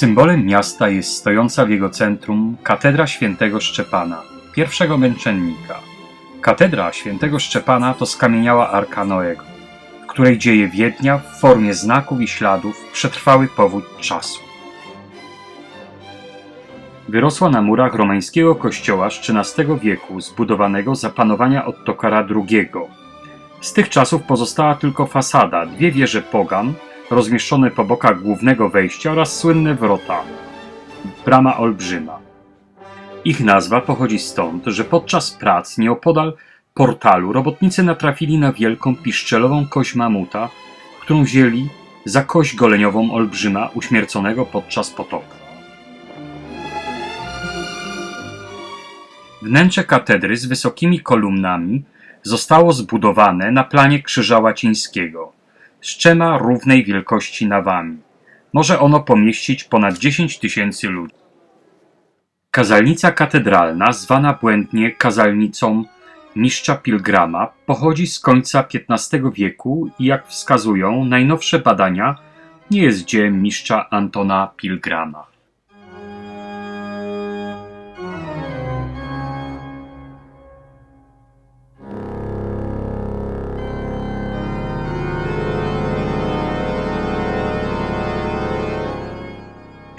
Symbolem miasta jest stojąca w jego centrum katedra świętego Szczepana, pierwszego męczennika. Katedra świętego Szczepana to skamieniała Arka Noego, w której dzieje Wiednia w formie znaków i śladów przetrwały powód czasu. Wyrosła na murach romańskiego kościoła z XIII wieku, zbudowanego za panowania Ottokara II. Z tych czasów pozostała tylko fasada, dwie wieże pogan, rozmieszczone po bokach głównego wejścia oraz słynne wrota, brama olbrzyma. Ich nazwa pochodzi stąd, że podczas prac nieopodal portalu robotnicy natrafili na wielką piszczelową kość mamuta, którą wzięli za kość goleniową olbrzyma uśmierconego podczas potopu. Wnętrze katedry z wysokimi kolumnami zostało zbudowane na planie krzyża łacińskiego z trzema równej wielkości nawami. Może ono pomieścić ponad 10 tysięcy ludzi. Kazalnica katedralna, zwana błędnie kazalnicą mistrza Pilgrama, pochodzi z końca XV wieku i jak wskazują najnowsze badania, nie jest dziełem mistrza Antona Pilgrama.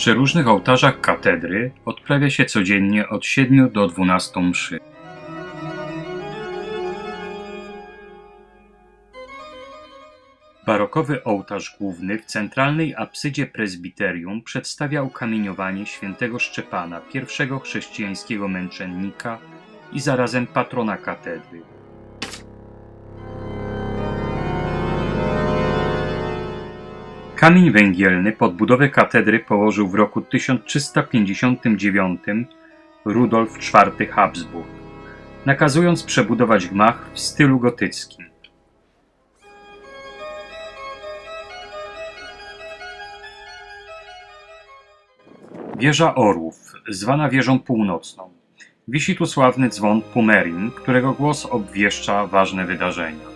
Przy różnych ołtarzach katedry odprawia się codziennie od 7 do 12 mszy. Barokowy ołtarz główny w centralnej absydzie prezbiterium przedstawia ukamieniowanie świętego Szczepana, pierwszego chrześcijańskiego męczennika i zarazem patrona katedry. Kamień węgielny pod budowę katedry położył w roku 1359 Rudolf IV Habsburg, nakazując przebudować gmach w stylu gotyckim. Wieża Orłów, zwana wieżą północną. Wisi tu sławny dzwon Pumerin, którego głos obwieszcza ważne wydarzenia.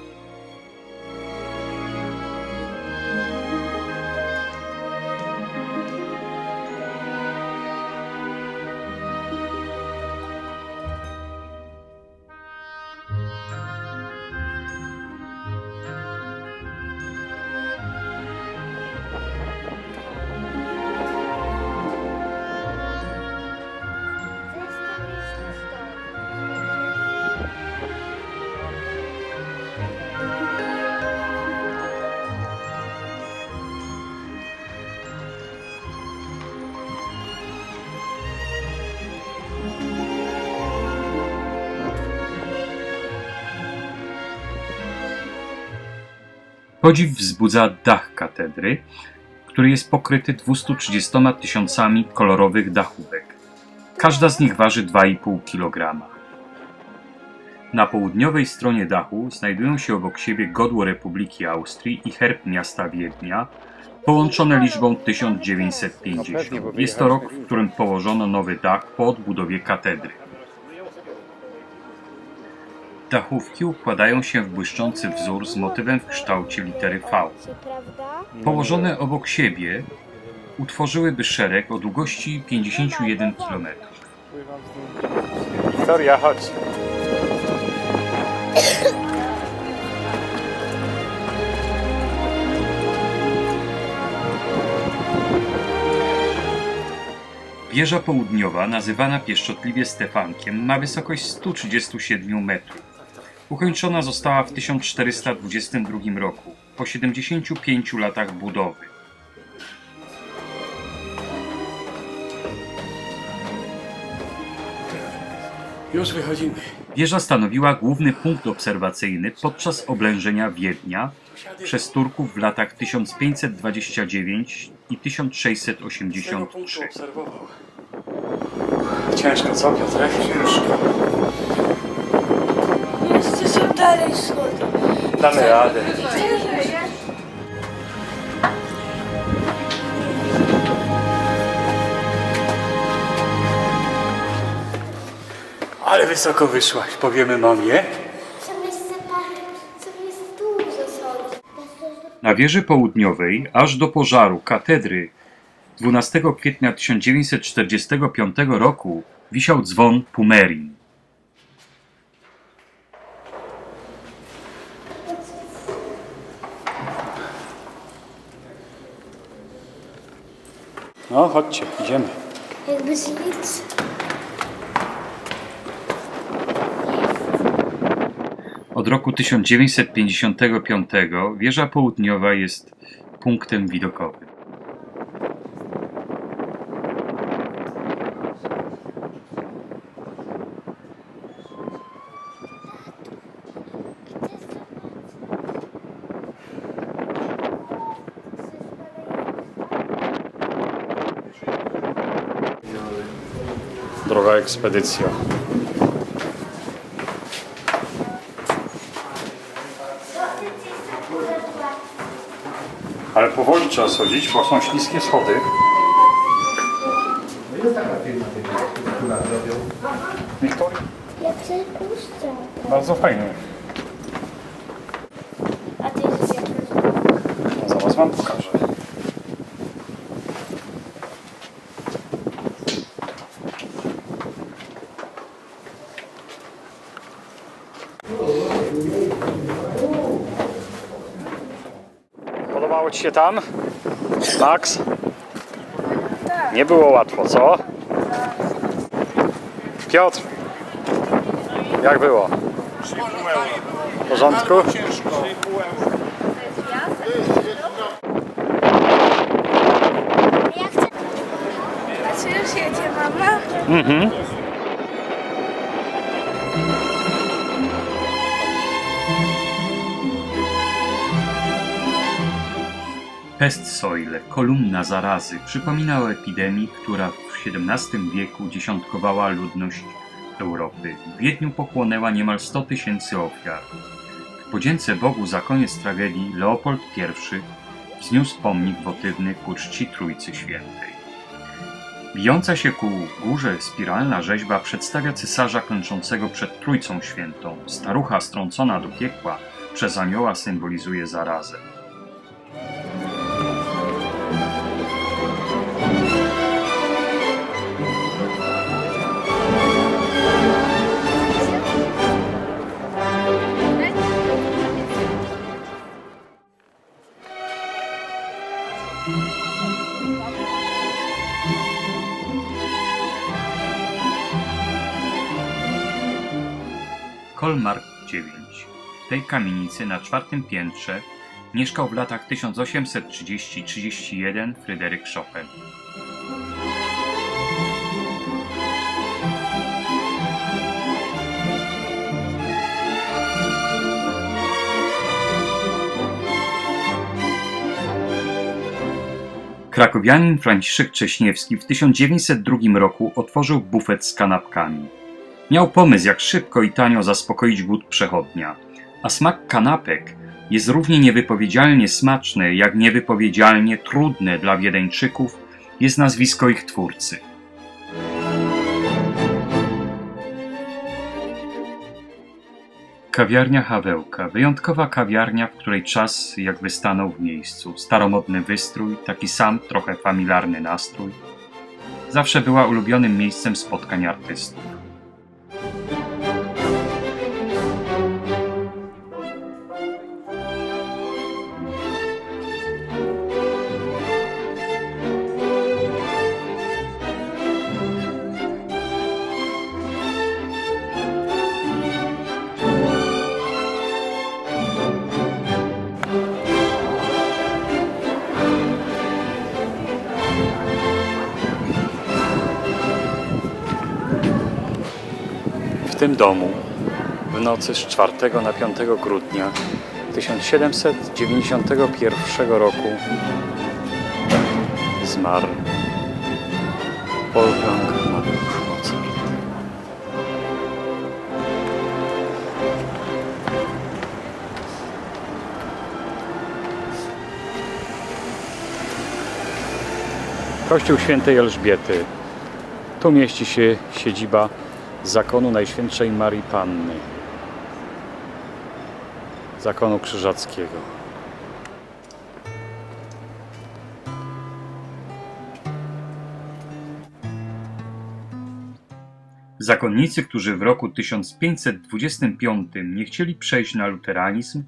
Podziw wzbudza dach katedry, który jest pokryty 230 tysiącami kolorowych dachówek. Każda z nich waży 2,5 kg. Na południowej stronie dachu znajdują się obok siebie godło Republiki Austrii i herb miasta Wiednia, połączone liczbą 1950. Jest to rok, w którym położono nowy dach po odbudowie katedry. Dachówki układają się w błyszczący wzór z motywem w kształcie litery V. Położone obok siebie utworzyłyby szereg o długości 51 km. Wiktoria, chodź. Wieża południowa, nazywana pieszczotliwie Stefankiem, ma wysokość 137 metrów. Ukończona została w 1422 roku, po 75 latach budowy. Już wychodzimy. Wieża stanowiła główny punkt obserwacyjny podczas oblężenia Wiednia przez Turków w latach 1529 i Tego punktu 1683. obserwował. Ciężko, co Piotrek? Ciężko dalej schodzę. Damy radę. Ale wysoko wyszłaś, powiemy mamie. Na wieży południowej, aż do pożaru katedry 12 kwietnia 1945 roku, wisiał dzwon Pumerin. No, chodźcie, idziemy. Jakby z nic. Od roku 1955 wieża południowa jest punktem widokowym. Droga ekspedycja. Ale powoli trzeba schodzić, bo są śliskie schody. Wiktoria? Ja chcę puszczę. Bardzo fajny. A ty jest jakaś... No, zaraz wam pokażę. Podobało Ci się tam? Max? Nie było łatwo, co? Piotr? Jak było? W porządku? Ja chcę... Już jedzie mama? Mhm. Pest soile, kolumna zarazy, przypomina o epidemii, która w XVII wieku dziesiątkowała ludność Europy. W Wiedniu pochłonęła niemal 100 tysięcy ofiar. W podzięce Bogu za koniec tragedii Leopold I wzniósł pomnik wotywny ku czci Trójcy Świętej. Bijąca się ku górze spiralna rzeźba przedstawia cesarza klęczącego przed Trójcą Świętą. Starucha strącona do piekła przez anioła symbolizuje zarazę. Kolmark 9. W tej kamienicy na czwartym piętrze mieszkał w latach 1830-31 Fryderyk Chopin. Krakowianin Franciszek Cześniewski w 1902 roku otworzył bufet z kanapkami. Miał pomysł, jak szybko i tanio zaspokoić głód przechodnia, a smak kanapek jest równie niewypowiedzialnie smaczny, jak niewypowiedzialnie trudne dla Wiedeńczyków jest nazwisko ich twórcy. Kawiarnia Hawełka. Wyjątkowa kawiarnia, w której czas jakby stanął w miejscu. Staromodny wystrój, taki sam, trochę familiarny nastrój. Zawsze była ulubionym miejscem spotkań artystów. Tym domu w nocy z 4 na 5 grudnia 1791 roku zmarł Wolfgang Amadeus Mozart. Kościół Świętej Elżbiety. Tu mieści się siedziba zakonu Najświętszej Marii Panny. Zakonu Krzyżackiego. Zakonnicy, którzy w roku 1525 nie chcieli przejść na luteranizm,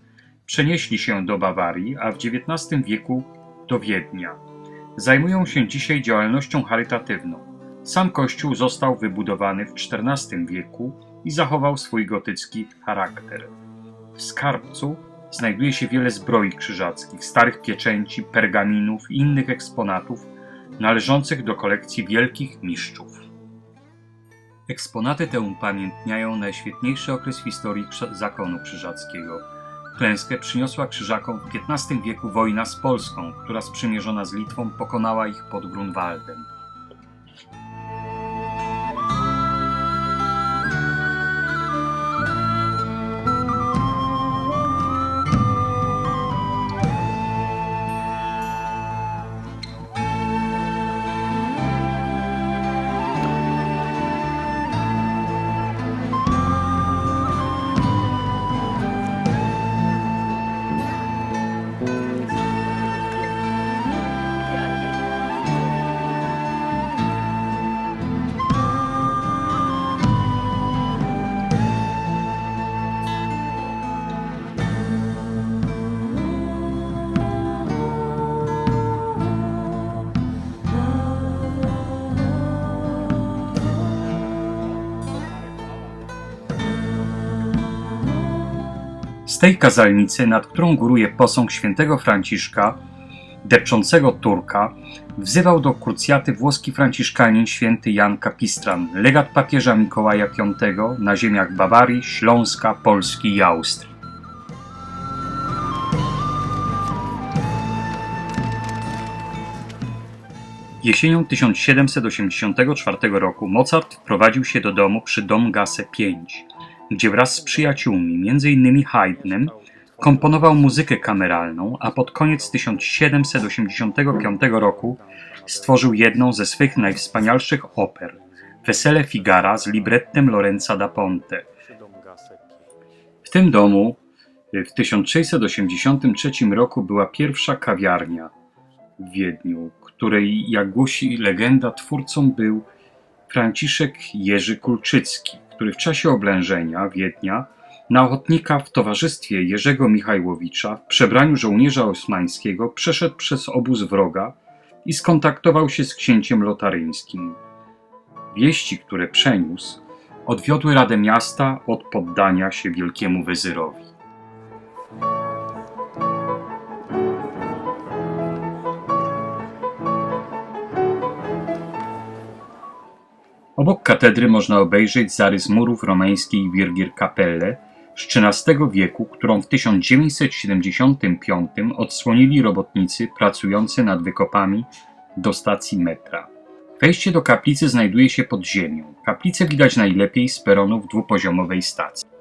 przenieśli się do Bawarii, a w XIX wieku do Wiednia. Zajmują się dzisiaj działalnością charytatywną. Sam kościół został wybudowany w XIV wieku i zachował swój gotycki charakter. W skarbcu znajduje się wiele zbroi krzyżackich, starych pieczęci, pergaminów i innych eksponatów należących do kolekcji wielkich mistrzów. Eksponaty te upamiętniają najświetniejszy okres w historii zakonu krzyżackiego. Klęskę przyniosła krzyżakom w XV wieku wojna z Polską, która sprzymierzona z Litwą pokonała ich pod Grunwaldem. Tej kazalnicy, nad którą góruje posąg świętego Franciszka, depczącego Turka, wzywał do krucjaty włoski franciszkanin święty Jan Kapistran, legat papieża Mikołaja V na ziemiach Bawarii, Śląska, Polski i Austrii. Jesienią 1784 roku Mozart wprowadził się do domu przy Domgasse 5, gdzie wraz z przyjaciółmi, m.in. Haydnem, komponował muzykę kameralną, a pod koniec 1785 roku stworzył jedną ze swych najwspanialszych oper Wesele Figara z librettem Lorenza da Ponte. W tym domu y, w 1683 roku była pierwsza kawiarnia w Wiedniu, której, jak głosi legenda, twórcą był Franciszek Jerzy Kulczycki, który w czasie oblężenia Wiednia na ochotnika w towarzystwie Jerzego Michajłowicza w przebraniu żołnierza osmańskiego przeszedł przez obóz wroga i skontaktował się z księciem lotaryńskim. Wieści, które przeniósł, odwiodły Radę Miasta od poddania się wielkiemu wezyrowi. Obok katedry można obejrzeć zarys murów romańskiej Wirgierkapelle z XIII wieku, którą w 1975 odsłonili robotnicy pracujący nad wykopami do stacji metra. Wejście do kaplicy znajduje się pod ziemią. Kaplicę widać najlepiej z peronów dwupoziomowej stacji.